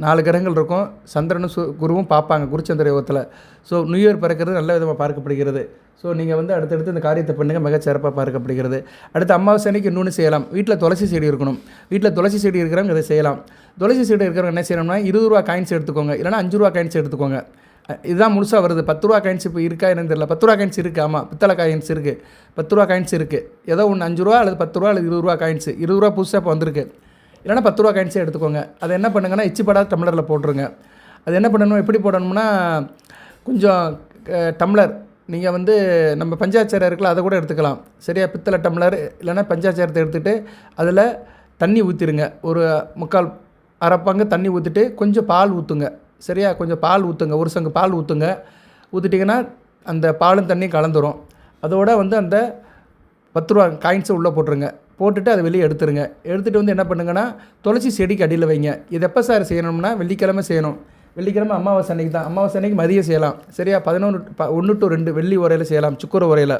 நாலு கிரகங்கள் இருக்கும். சந்திரனும் சு குருவும் பார்ப்பாங்க குருச்சந்திர யோகத்தில். ஸோ நியூ இயர் பிறக்கிறது நல்ல விதமாக பார்க்கப்படுகிறது. ஸோ நீங்கள் வந்து அடுத்தடுத்து இந்த காரியத்தை பண்ணுங்கள் மிக சிறப்பாக பார்க்கப்படுகிறது. அடுத்து அமாவாசை அன்னைக்கு இன்னொன்று செய்யலாம். வீட்டில் துளசி செடி இருக்கணும். வீட்டில் துளசி செடி இருக்கிறவங்க இதை செய்யலாம். துளசி செடி இருக்கிறவங்க என்ன செய்யணும்னா இருபது ரூபா காயின்ஸ் எடுத்துக்கோங்க. இல்லைனா அஞ்சு ரூபா காயின்ஸ் எடுத்துக்கோங்க. இதுதான் முழுசாக வருது. பத்து ரூபா காயின்ஸ் இப்போ இருக்கா என்னன்னு தெரியல. பத்து ரூபா காயின்ஸ் இருக்குது ஆமாம் பித்தளை காயின்ஸ் இருக்குது பத்து ரூபா காயின்ஸ் இருக்குது ஏதோ ஒன்று அஞ்சு ரூபா அல்லது பத்து ரூபா அல்லது இருபது ரூபா காயின்ஸ் இருபது ரூபா புதுசாக இப்போ வந்திருக்கு. இல்லைனா பத்து ரூபா காயின்ஸே எடுத்துக்கோங்க. அதை என்ன பண்ணுங்கன்னா எச்சிப்படாத டம்ளரில் போட்டுருங்க. அது என்ன பண்ணணும் எப்படி போடணும்னா கொஞ்சம் டம்ளர். நீங்கள் வந்து நம்ம பஞ்சாச்சாரம் இருக்குல்ல அதை கூட எடுத்துக்கலாம். சரியா? பித்தளை டம்ளர் இல்லைன்னா பஞ்சாச்சாரத்தை எடுத்துகிட்டு அதில் தண்ணி ஊற்றிடுங்க ஒரு முக்கால் அரைப்பாங்க தண்ணி ஊற்றிட்டு கொஞ்சம் பால் ஊற்றுங்க சரியா? கொஞ்சம் பால் ஊற்றுங்க ஒரு சங்கு பால் ஊற்றுங்க ஊற்றிட்டிங்கன்னா அந்த பாலும் தண்ணியும் கலந்துரும். அதோட வந்து அந்த பத்து ரூபா காயின்ஸை உள்ளே போட்டுருங்க. போட்டுட்டு அதை வெளியே எடுத்துருங்க. எடுத்துகிட்டு வந்து என்ன பண்ணுங்கன்னா துளசி செடிக்கு அடியில் வைங்க. இது எப்போ சார் செய்யணும்னா வெள்ளிக்கிழமை செய்யணும். வெள்ளிக்கிழமை அமாவாசை அன்னைக்கு தான். அமாவாசை அன்னைக்கு மதியம் செய்யலாம். சரியா? பதினொன்று ப ஒன்று டு ரெண்டு வெள்ளி உரையில் செய்யலாம். சுக்கர உரையில்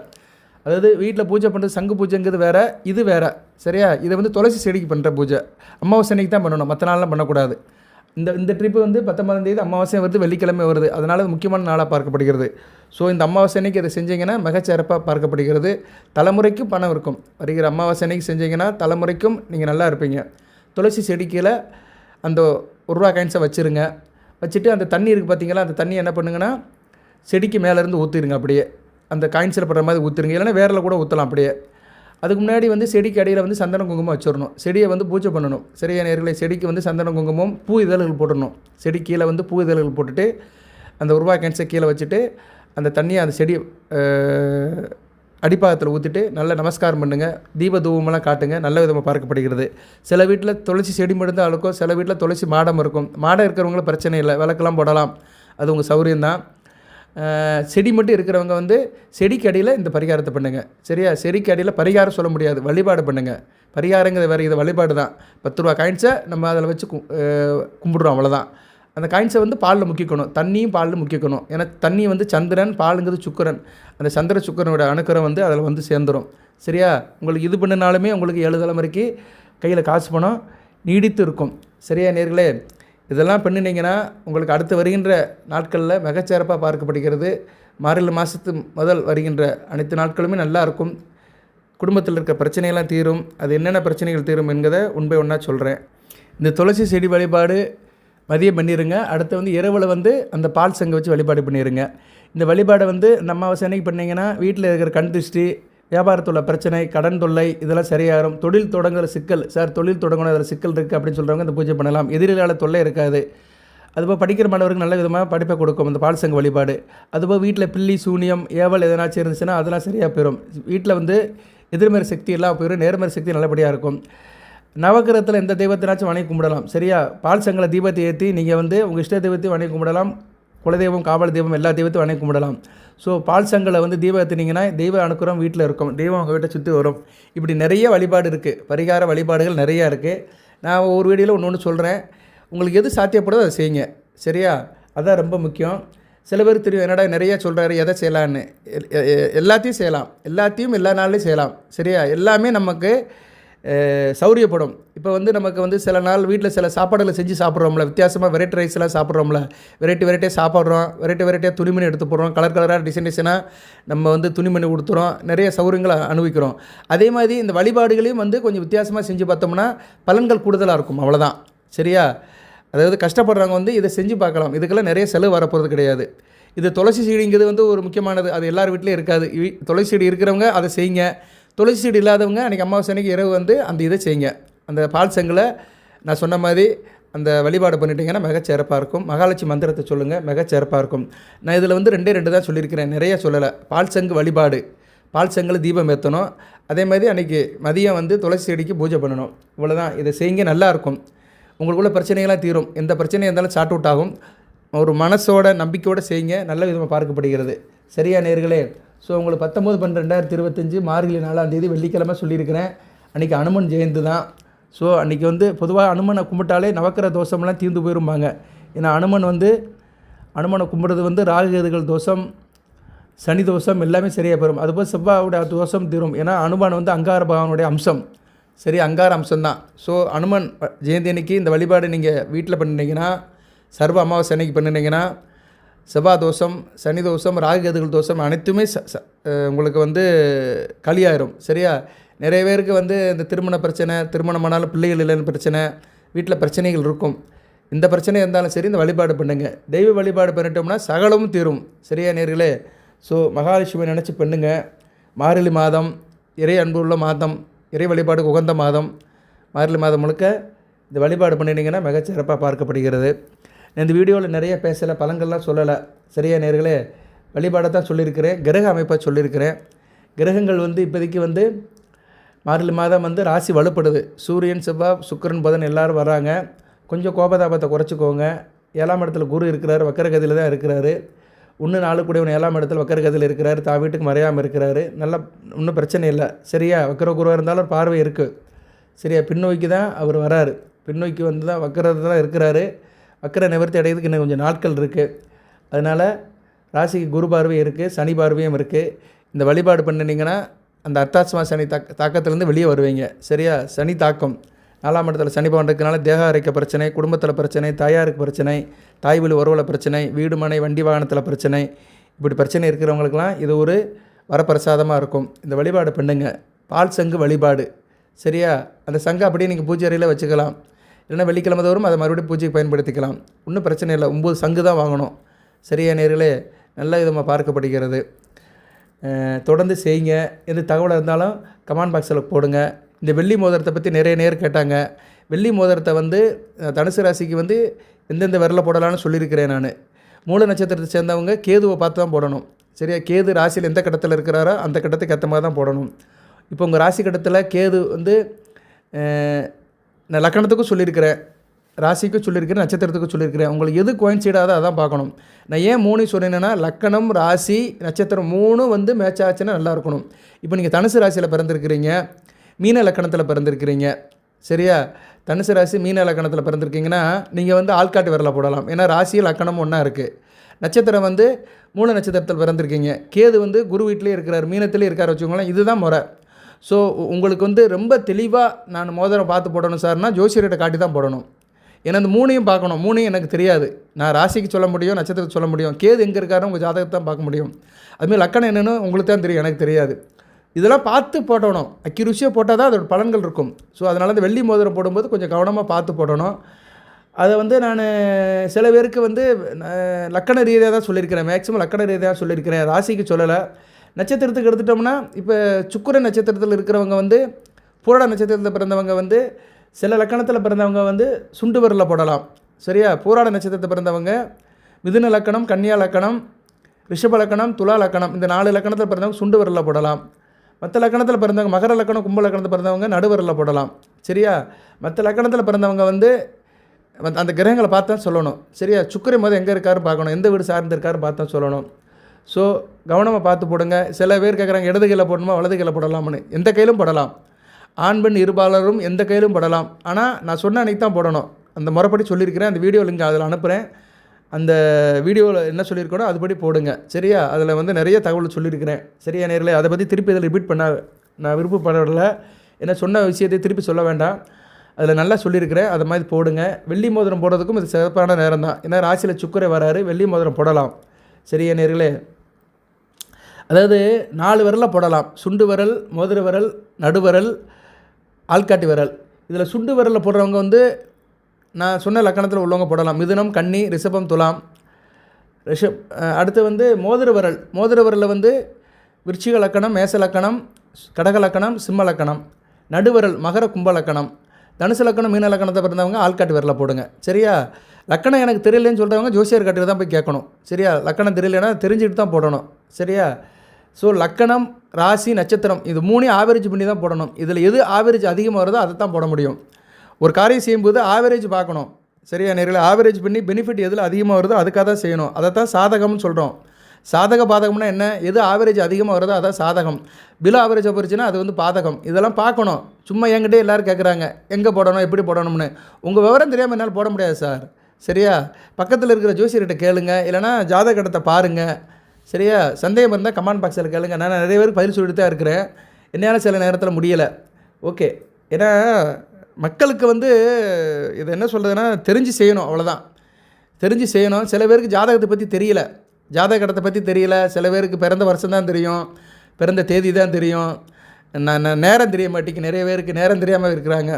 அதாவது வீட்டில் பூஜை பண்ணுறது சங்கு பூஜைங்கிறது வேறு இது வேறு. சரியா? இதை வந்து துளசி செடிக்கு பண்ணுற பூஜை. அமாவாசை அன்னைக்கு தான் பண்ணணும். மற்ற நாள்லாம் பண்ணக்கூடாது. இந்த இந்த ட்ரிப்பு வந்து பத்தொன்பதாம் தேதி அமாவாசை வருது வெள்ளிக்கிழமை வருது. அதனால் முக்கியமான நாளாக பார்க்கப்படுகிறது. ஸோ இந்த அமாவாசை அன்னைக்கு இதை செஞ்சீங்கன்னா மிகச்சிறப்பாக பார்க்கப்படுகிறது. தலைமுறைக்கும் பணம் இருக்கும். வருகிற அமாவாசை அன்னைக்கு செஞ்சீங்கன்னா தலைமுறைக்கும் நீங்கள் நல்லா இருப்பீங்க. துளசி செடிக்கில் அந்த ஒரு ரூபா காயின்ஸை வச்சுருங்க. வச்சுட்டு அந்த தண்ணி இருக்குது பார்த்தீங்களா அந்த தண்ணி என்ன பண்ணுங்கன்னா செடிக்கு மேலேருந்து ஊற்றிடுங்க அப்படியே. அந்த காயின்ஸில் படுற மாதிரி ஊற்றுருங்க இல்லைன்னா வேரில் கூட ஊற்றலாம் அப்படியே. அதுக்கு முன்னாடி வந்து செடிக்கு அடியில் வந்து சந்தன குங்குமம் வச்சிடணும். செடியை வந்து பூஜை பண்ணணும். சரியா நேர்களை? செடிக்கு வந்து சந்தன குங்குமம் பூ இதழ்கள் போடணும் செடி கீழே வந்து பூ இதழ்கள் போட்டுட்டு அந்த உருவா கேன்ஸை கீழே வச்சுட்டு அந்த தண்ணியை அந்த செடி அடிப்பாகத்தில் ஊற்றிட்டு நல்லா நமஸ்காரம் பண்ணுங்கள் தீப தூபமெல்லாம் காட்டுங்க. நல்ல விதமாக பார்க்கப்படுகிறது. சில வீட்டில் துளசி செடி மட்டும்தான் அழுக்கும். சில வீட்டில் துளசி மாடம் இருக்கும். மாடம் இருக்கிறவங்களும் பிரச்சனை இல்லை. விளக்கெல்லாம் போடலாம். அது உங்கள் சௌரியம்தான் தான் செடி மட்டும் இருக்கிறவங்க வந்து செடிக்கு அடியில் இந்த பரிகாரத்தை பண்ணுங்கள் சரியா? செடிக்கு அடியில் பரிகாரம் சொல்ல முடியாது. வழிபாடு பண்ணுங்கள் பரிகாரங்கிறது வேறு இது வழிபாடு தான். பத்து ரூபா காயின்ஸை நம்ம அதில் வச்சு கும் கும்பிடுறோம் அவ்வளோதான் அந்த காயின்ஸை வந்து பாலில் முக்கிக்கணும். தண்ணியும் பாலில் முக்கிக்கணும். ஏன்னா தண்ணி வந்து சந்திரன் பாலுங்கிறது சுக்கரன். அந்த சந்திர சுக்கரனோட அணுக்கரம் வந்து அதில் வந்து சேர்ந்துரும். சரியா? உங்களுக்கு இது பண்ணினாலுமே உங்களுக்கு ஏழு தலைமுறைக்கு கையில் காசு பணம் நீடித்து இருக்கும். சரியா நேர்களே? இதெல்லாம் பண்ணினீங்கன்னா உங்களுக்கு அடுத்து வருகின்ற நாட்களில் மிகச்சிறப்பாக பார்க்கப்படுகிறது. மார்கழி மாதத்து முதல் வருகின்ற அனைத்து நாட்களுமே நல்லா இருக்கும். குடும்பத்தில் இருக்க பிரச்சனையெல்லாம் தீரும். அது என்னென்ன பிரச்சனைகள் தீரும் என்கிறத உண்மை ஒன்றா சொல்கிறேன் இந்த துளசி செடி வழிபாடு மதியம் பண்ணிடுங்க அடுத்து வந்து இரவில் வந்து அந்த பால் சங்கை வச்சு வழிபாடு பண்ணிடுங்க இந்த வழிபாடை வந்து நம்ம அவசியம் பண்ணிங்கன்னா வீட்டில் இருக்கிற கண் திருஷ்டி வியாபாரத்துள்ள பிரச்சனை கடன் தொல்லை இதெல்லாம் சரியாகும் தொழில் தொடங்குற சிக்கல் சார் தொழில் தொடங்கணும் அதில் சிக்கல் இருக்குது அப்படின்னு சொல்கிறவங்க இந்த பூஜை பண்ணலாம். எதிரிலால தொல்லை இருக்காது. அதுபோல் படிக்கிற மாணவருக்கு நல்ல விதமாக படிப்பை கொடுக்கும் இந்த பால்சங்க வழிபாடு. அதுபோல் வீட்டில் பில்லி சூனியம் ஏவல் எதனாச்சும் இருந்துச்சுன்னா அதெல்லாம் சரியாக போயிடும் வீட்டில் வந்து எதிர்மறை சக்தி எல்லாம் போயிடும் நேர்மறை சக்தி நல்லபடியாக இருக்கும். நவக்கிரகத்தில் எந்த தெய்வத்தினாச்சும் வணங்கி கும்பிடலாம். சரியா? பால் சங்கல தீபத்தை ஏற்றி நீங்கள் வந்து உங்கள் இஷ்ட தெய்வத்தையும் வணங்கி கும்பிடலாம். குலதெய்வம் காவல் தெய்வம் எல்லா தெய்வத்தையும் வணங்கி கும்பிடலாம். ஸோ பால் சங்கலை வந்து தீபம் ஏற்றினீங்கன்னா தெய்வ அனுக்கிறோம் வீட்டில் இருக்கும். தெய்வம் உங்கள் வீட்டை சுற்றி வரும். இப்படி நிறைய வழிபாடு இருக்குது பரிகார வழிபாடுகள் நிறையா இருக்குது நான் ஒரு வீடியோவில் ஒன்று ஒன்று சொல்கிறேன் உங்களுக்கு எது சாத்தியப்படுதோ அதை செய்யுங்க. சரியா? அதுதான் ரொம்ப முக்கியம். சில பேர் தெரியும் என்னடா நிறைய சொல்கிறாரு எதை செய்யலான்னு எல்லாத்தையும் செய்யலாம். எல்லாத்தையும் எல்லா நாள்லையும் செய்யலாம். சரியா? எல்லாமே நமக்கு சௌரியப்படும். இப்போ வந்து நமக்கு வந்து சில நாள் வீட்டில் சில சாப்பாடுகளை செஞ்சு சாப்பிட்றோம்ல. வித்தியாசமாக வெரைட்டி ரைஸ்லாம் சாப்பிட்றோம்ல. வெரைட்டி வெரைட்டியாக சாப்பிட்றோம். வெரைட்டி வெரைட்டியாக துணிமணி எடுத்து போடுறோம். கலர் கலராக டிசைன் டிசைனாக நம்ம வந்து துணிமணி கொடுத்துறோம் நிறைய சௌரியங்களை அனுபவிக்கிறோம். அதே மாதிரி இந்த வழிபாடுகளையும் வந்து கொஞ்சம் வித்தியாசமாக செஞ்சு பார்த்தோம்னா பலன்கள் கூடுதலாக இருக்கும். அவ்வளோதான் சரியா? அதாவது கஷ்டப்படுறவங்க வந்து இதை செஞ்சு பார்க்கலாம். இதுக்கெல்லாம் நிறைய செலவு வரப்போகிறது கிடையாது. இது துளசி செடிங்கிறது வந்து ஒரு முக்கியமானது. அது எல்லார் வீட்லேயும் இருக்காது. இ- துளசி செடி இருக்கிறவங்க அதை செய்யுங்க. துளசி செடி இல்லாதவங்க அன்றைக்கி அமாவாசை அன்னைக்கு இரவு வந்து அந்த இதை செய்யுங்க. அந்த பால் செங்கில் நான் சொன்ன மாதிரி அந்த வழிபாடு பண்ணிட்டீங்கன்னா மிகச்சிறப்பாக இருக்கும். மகாலட்சுமி மந்திரத்தை சொல்லுங்கள் மிகச்சிறப்பாக இருக்கும். நான் இதில் வந்து ரெண்டே ரெண்டு தான் சொல்லியிருக்கிறேன். நிறைய சொல்லலை. பால் சங்கு வழிபாடு. பால் செங்கில் தீபம் ஏற்றணும் அதே மாதிரி அன்றைக்கி மதியம் வந்து துளசி செடிக்கு பூஜை பண்ணணும். இவ்வளோதான் இதை செய்யுங்க நல்லாயிருக்கும் உங்களுக்குள்ள பிரச்சனைகள்லாம் தீரும். எந்த பிரச்சனையாக இருந்தாலும் சாட் அவுட் ஆகும். ஒரு மனசோட நம்பிக்கையோடு செய்யுங்க. நல்ல விதமாக பார்க்கப்படுகிறது. சரியா நேர்களே? ஸோ உங்களுக்கு பத்தொம்போது பன்னெண்டு ரெண்டாயிரத்தி இருபத்தஞ்சி மார்கழி நாலாந்தேதி வெள்ளிக்கிழமை சொல்லியிருக்கிறேன். அன்றைக்கி அனுமன் ஜெயந்தி தான். ஸோ அன்றைக்கி வந்து பொதுவாக அனுமனை கும்பிட்டாலே நவக்கிர தோஷம்லாம் தீர்ந்து போயிரும்பாங்க. ஏன்னா அனுமன் வந்து அனுமனை கும்பிடுறது வந்து ராகுகேதுகள் தோஷம் சனி தோஷம் எல்லாமே சரியாக போயிடும் அதுபோல் செவ்வாவுடைய தோஷம் தீரும். ஏன்னா அனுமான் வந்து அங்கார பகவானுடைய அம்சம். சரி அங்கார அம்சம்தான் ஸோ அனுமன் ஜெயந்தி அன்னைக்கு இந்த வழிபாடு நீங்கள் வீட்டில் பண்ணினீங்கன்னா சர்வ அமாவாசை அன்னைக்கு பண்ணினீங்கன்னா செவ்வாய் தோஷம் சனி தோஷம் ராகுகேதுகள் தோஷம் அனைத்துமே ச ச- உங்களுக்கு வந்து களியாயிரும். சரியா? நிறைய பேருக்கு வந்து இந்த திருமண பிரச்சனை திருமணம் ஆனாலும் பிள்ளைகள் இல்லைன்னு பிரச்சனை வீட்டில் பிரச்சனைகள் இருக்கும். இந்த பிரச்சனை இருந்தாலும் சரி இந்த வழிபாடு பண்ணுங்கள் தெய்வ வழிபாடு பண்ணிட்டோம்னா சகலமும் தீரும். சரியா நேர்களே? ஸோ மகாலட்சுமி நினச்சி பண்ணுங்க. மார்கழி மாதம் இறை அன்புள்ள மாதம் இறை வழிபாடு உகந்த மாதம். மார்கழி மாதம் முழுக்க இந்த வழிபாடு பண்ணிட்டீங்கன்னா மிகச்சிறப்பாக பார்க்கப்படுகிறது. இந்த வீடியோவில் நிறைய பேசலை பழங்கள்லாம் சொல்லலை. சரியா நேர்களே? வழிபாடை தான் சொல்லியிருக்கிறேன். கிரக அமைப்பாக சொல்லியிருக்கிறேன். கிரகங்கள் வந்து இப்போதைக்கு வந்து மார்கழி மாதம் வந்து ராசி வலுப்படுது. சூரியன் செவ்வாய் சுக்கிரன் புதன் எல்லோரும் வராங்க. கொஞ்சம் கோபதாபத்தை குறைச்சிக்கோங்க. ஏழாம் இடத்துல குரு இருக்கிறாரு வக்கரகதியில் தான் இருக்கிறாரு. ஒன்று நாலு கூடியவன் ஏழாம் இடத்துல வக்கரகதியில் இருக்கிறாரு. தான் வீட்டுக்கு மறையாமல் இருக்கிறாரு. நல்லா ஒன்றும் பிரச்சனை இல்லை. சரியா? வக்கர குருவாக இருந்தாலும் பார்வை இருக்குது சரியா? பின்னோக்கி தான் அவர் வராரு. பின்னோக்கி வந்து தான் வக்கரத்தில் தான் இருக்கிறாரு. வக்கர நிவர்த்தி அடையிறதுக்கு இன்னும் கொஞ்சம் நாட்கள் இருக்குது அதனால் ராசிக்கு குரு பார்வை இருக்குது சனி பார்வையும் இருக்குது இந்த வழிபாடு பண்ணினீங்கன்னா அந்த அர்த்தாத்மா சனி தாக்க தாக்கத்துலேருந்து வெளியே வருவீங்க. சரியா? சனி தாக்கம். நாலாம் இடத்துல சனி பவன் இருக்கிறனால தேக அரைக்க பிரச்சனை குடும்பத்தில் பிரச்சனை தாயாருக்கு பிரச்சனை தாய் வழி உறவில் பிரச்சனை வீடு மனை வண்டி வாகனத்தில் பிரச்சனை. இப்படி பிரச்சனை இருக்கிறவங்களுக்கெல்லாம் இது ஒரு வரப்பிரசாதமாக இருக்கும். இந்த வழிபாடு பண்ணுங்க. பால் சங்கு வழிபாடு. சரியா? அந்த சங்கு அப்படியே நீங்கள் பூஜை அறையில் வச்சுக்கலாம். இல்லைன்னா வெள்ளிக்கிழமை தோறும் அதை மறுபடியும் பூஜைக்கு பயன்படுத்திக்கலாம். ஒன்றும் பிரச்சனை இல்லை. ஒம்பது சங்கு தான் வாங்கணும். சரியா நேர்களே? நல்ல விதமாக பார்க்கப்படுகிறது தொடர்ந்து செய்யுங்க. எந்த தகவலாக இருந்தாலும் கமெண்ட் பாக்ஸில் போடுங்க. இந்த வெள்ளி மோதிரத்தை பற்றி நிறைய நேர் கேட்டாங்க. வெள்ளி மோதிரத்தை வந்து தனுசு ராசிக்கு வந்து எந்தெந்த விரல போடலான்னு சொல்லியிருக்கிறேன் நான். மூல நட்சத்திரத்தை சேர்ந்தவங்க கேதுவை பார்த்து தான் போடணும். சரியா? கேது ராசியில் எந்த கட்டத்தில் இருக்கிறாரோ அந்த கட்டத்துக்கு ஏற்ற மாதிரி தான் போடணும். இப்போ உங்கள் ராசி கட்டத்தில் கேது வந்து நான் லக்கணத்துக்கும் சொல்லியிருக்கிறேன் ராசிக்கும் சொல்லியிருக்கிறேன் நட்சத்திரத்துக்கும் சொல்லியிருக்கிறேன். உங்களுக்கு எது கோயின்சைடாக அதான் பார்க்கணும். நான் ஏன் மூணு சொன்னேன்னா லக்கணம் ராசி நட்சத்திரம் மூணும் வந்து மேட்ச் ஆச்சுன்னா நல்லா இருக்கணும். இப்போ நீங்கள் தனுசு ராசியில் பிறந்திருக்கிறீங்க மீன லக்கணத்தில் பிறந்திருக்கிறீங்க சரியா? தனுசு ராசி மீன லக்கணத்தில் பிறந்திருக்கீங்கன்னா நீங்கள் வந்து ஆள்காட்டு விரலை போடலாம். ஏன்னா ராசி லக்கணம் ஒன்றா இருக்குது நட்சத்திரம் வந்து மூல நட்சத்திரத்தில் பிறந்திருக்கீங்க. கேது வந்து குரு வீட்டிலே இருக்கிறார் மீனத்திலே இருக்கார் வச்சுக்கோங்களேன் இதுதான் முறை. ஸோ உங்களுக்கு வந்து ரொம்ப தெளிவாக நான் மோதிரம் பார்த்து போடணும் சார்னா ஜோசியர்கிட்ட காட்டி தான் போடணும். ஏன்னா அந்த மூணையும் பார்க்கணும். மூணையும் எனக்கு தெரியாது. நான் ராசிக்கு சொல்ல முடியும் நட்சத்திரத்துக்கு சொல்ல முடியும். கேது எங்கே இருக்காருன்னு உங்கள் ஜாதகத்தை தான் பார்க்க முடியும். அதுமாதிரி லக்கணம் என்னென்னு உங்களுக்கு தான் தெரியும். எனக்கு தெரியாது. இதெல்லாம் பார்த்து போடணும். அக்யூரிசியாக போட்டால் தான் அதோட பலன்கள் இருக்கும். ஸோ அதனால் அந்த வெள்ளி மோதிரம் போடும்போது கொஞ்சம் கவனமாக பார்த்து போடணும். அதை வந்து நான் சில பேருக்கு வந்து லக்கண ரீதியாக தான் சொல்லியிருக்கிறேன். மேக்ஸிமம் லக்கண ரீதியாக சொல்லியிருக்கிறேன். ராசிக்கு சொல்லலை. நட்சத்திரத்துக்கு எடுத்துட்டோம்னா இப்போ சுக்கர நட்சத்திரத்தில் இருக்கிறவங்க வந்து பூரட நட்சத்திரத்தில் பிறந்தவங்க வந்து சில லக்கணத்தில் பிறந்தவங்க வந்து சுண்டு விரலில் போடலாம். சரியா? பூராட நட்சத்திரத்தில் பிறந்தவங்க மிதுன லக்கணம் கன்னியா லக்கணம் ரிஷப லக்கணம் துலா லக்கணம் இந்த நாலு லக்கணத்தில் பிறந்தவங்க சுண்டு விரலில் போடலாம். மற்ற லக்கணத்தில் பிறந்தவங்க மகர லக்கணம் கும்ப லக்கணத்தில் பிறந்தவங்க நடுவரில் போடலாம். சரியா? மற்ற லக்கணத்தில் பிறந்தவங்க வந்து அந்த- கிரகங்களை பார்த்தா சொல்லணும். சரியா? சுக்கரை மதம் எங்கே இருக்காருன்னு பார்க்கணும். எந்த வீடு சார்ந்து இருக்காருன்னு பார்த்தா சொல்லணும். ஸோ கவனமாக பார்த்து போடுங்க. சில பேர் கேட்குறாங்க இடது கையில் போடணுமா வலது கையில் போடலாம்னு எந்த கையிலும் போடலாம். ஆண் பெண் இருபாலரும் எந்த கையிலும் போடலாம். ஆனால் நான் சொன்ன அன்றைக்கி தான் போடணும். அந்த முறைப்படி சொல்லியிருக்கிறேன். அந்த வீடியோ லிங்க் அதில் அனுப்புகிறேன் அந்த வீடியோவில் என்ன சொல்லியிருக்கணும் அதுபடி போடுங்க. சரியா? அதில் வந்து நிறைய தகவல் சொல்லியிருக்கிறேன். சரியா நேரில்? அதை பற்றி திருப்பி இதில் ரிப்பீட் பண்ண நான் விருப்பப்படல. ஏன்னா சொன்ன விஷயத்தை திருப்பி சொல்ல வேண்டாம். அதில் நல்லா சொல்லியிருக்கிறேன். அது மாதிரி போடுங்க. வெள்ளி மோதிரம் போடுறதுக்கும் இது சிறப்பான நேரம் தான். ஏன்னா ராசியில் சுக்கரை வராரு. வெள்ளி மோதிரம் போடலாம். சரியா நேர்களே? அதாவது நாலு விரலில் போடலாம். சுண்டு விரல் மோதிர விரல் நடுவிரல் ஆள்காட்டி விரல். இதில் சுண்டு விரலில் போடுறவங்க வந்து நான் சொன்ன லக்கணத்தில் உள்ளவங்க போடலாம். மிதுனம் கன்னி ரிஷபம் துலாம். ரிஷப் அடுத்து வந்து மோதிர விரல். மோதிர விரலில் வந்து விருச்சிக லக்கணம் மேச லக்கணம் கடக லக்கணம் சிம்ம லக்கணம். நடுவிரல் மகர கும்ப லக்கணம். தனுசு லக்கணம் மீன லக்கணத்தை பிறந்தவங்க ஆள்காட்டு விரலை போடுங்க. சரியா? லக்கணம் எனக்கு தெரியலன்னு சொல்கிறவங்க ஜோசியர் காட்டில் தான் போய் கேட்கணும். சரியா? லக்கணம் தெரியலன்னா தெரிஞ்சுக்கிட்டு தான் போடணும். சரியா? ஸோ லக்கணம் ராசி நட்சத்திரம் இது மூணையும் ஆவரேஜ் பண்ணி தான் போடணும். இதில் எது ஆவரேஜ் அதிகமாக வருதோ அதை தான் போட முடியும். ஒரு காரியம் செய்யும்போது ஆவரேஜ் பார்க்கணும். சரியா நேரில் ஆவரேஜ் பண்ணி பெனிஃபிட் எதில் அதிகமாக வருதோ அதுக்காக தான் செய்யணும். அதை தான் சாதகம்னு சொல்கிறோம் சாதக பாதகம்னா என்ன? எது ஆவரேஜ் அதிகமாக வருதோ அதான் சாதகம். பிலோ ஆவரேஜாக போச்சுன்னா அது வந்து பாதகம். இதெல்லாம் பார்க்கணும். சும்மா என்கிட்டே எல்லோரும் கேட்குறாங்க எங்கே போடணும்? எப்படி போடணும்னு. உங்கள் விவரம் தெரியாமல் என்னால் போட முடியாது சார். சரியா? பக்கத்தில் இருக்கிற ஜோசியர்கிட்ட கேளுங்க. இல்லைனா ஜாதகத்தை பாருங்கள் சரியா? சந்தேகம் இருந்தால் கமெண்ட் பாக்ஸில் கேளுங்க. நான் நிறைய பேருக்கு பதில் சொல்லிட்டு தான் இருக்கிறேன். என்னால் சில நேரத்தில் முடியலை. ஓகே ஏன்னா மக்களுக்கு வந்து இது என்ன சொல்கிறதுன்னா தெரிஞ்சு செய்யணும். அவ்வளோதான் தெரிஞ்சு செய்யணும். சில பேருக்கு ஜாதகத்தை பற்றி தெரியல. ஜாதகத்தை பற்றி தெரியல. சில பேருக்கு பிறந்த வருஷம் தான் தெரியும். பிறந்த தேதி தான் தெரியும். நான் நேரம் தெரிய மாட்டேங்கு நிறைய பேருக்கு நேரம் தெரியாமல் இருக்கிறாங்க.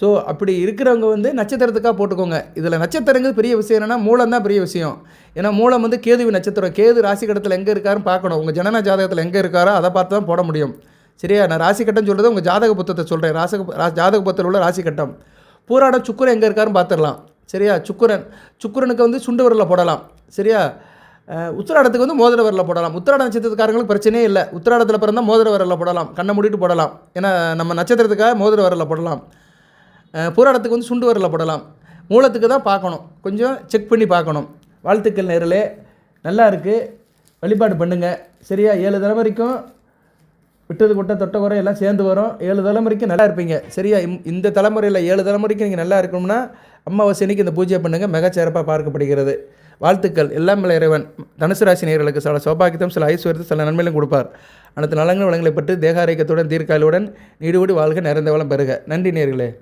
ஸோ அப்படி இருக்கிறவங்க வந்து நட்சத்திரத்துக்காக போட்டுக்கோங்க. இதில் நட்சத்திரங்கிறது பெரிய விஷயம் என்னென்னா மூலம் தான் பெரிய விஷயம். ஏன்னா மூலம் வந்து கேதுவி நட்சத்திரம். கேது ராசி கட்டத்தில் எங்கே இருக்காருன்னு பார்க்கணும். உங்கள் ஜனன ஜாதகத்தில் எங்கே இருக்காரோ அதை பார்த்து தான் போட முடியும். சரியா? நான் ராசி கட்டம் சொல்கிறது உங்கள் ஜாதக புத்தகத்தை சொல்கிறேன் ராசக ரா- ஜாதக புத்தகத்தில் உள்ள ராசி கட்டம் பூராடம் சுக்குரன் எங்கே இருக்காருன்னு பார்த்துடலாம். சரியா? சுக்குரன். சுக்குரனுக்கு வந்து சுண்டு விரலில் போடலாம். சரியா? உத்திராடத்துக்கு வந்து மோதிர வரல போடலாம். உத்திராட நட்சத்திரத்துக்காரங்களுக்கு பிரச்சனையே இல்லை. உத்திராடத்தில் பிறந்தால் மோதிர வரல போடலாம். கண்ணை மூடிட்டு போடலாம். ஏன்னா நம்ம நட்சத்திரத்துக்காக மோதிர வரல போடலாம். அஹ், வந்து சுண்டு வரல போடலாம். மூலத்துக்கு தான் பார்க்கணும். கொஞ்சம் செக் பண்ணி பார்க்கணும். வாழ்த்துக்கள் நேரலே நல்லா இருக்குது வழிபாடு பண்ணுங்கள் சரியா? ஏழு தலைமுறைக்கும் விட்டது கொட்ட தொட்ட குறை எல்லாம் சேர்ந்து வரும். ஏழு தலைமுறைக்கும் நல்லா இருப்பீங்க. சரியா? இம்- இந்த தலைமுறையில் ஏழு தலைமுறைக்கும் நீங்கள் நல்லா இருக்கணும்னா அம்மாவாசை அமாவாசைக்கு இந்த பூஜை பண்ணுங்கள் மிகச்சிறப்பாக பார்க்கப்படுகிறது. வாழ்த்துக்கள். எல்லாம் இறைவன். தனுசு ராசி நேர்களுக்கு சில சௌபாகியத்தம் சில ஐஸ்வர்யத்தை சில நன்மையிலும் கொடுப்பார். அனைத்து நலங்கள் வளங்களை பெற்று தேக தீர்க்காலுடன் நீடுபடி வாழ்க நிறைந்த வளம் பெறுக. நன்றி நேர்களே.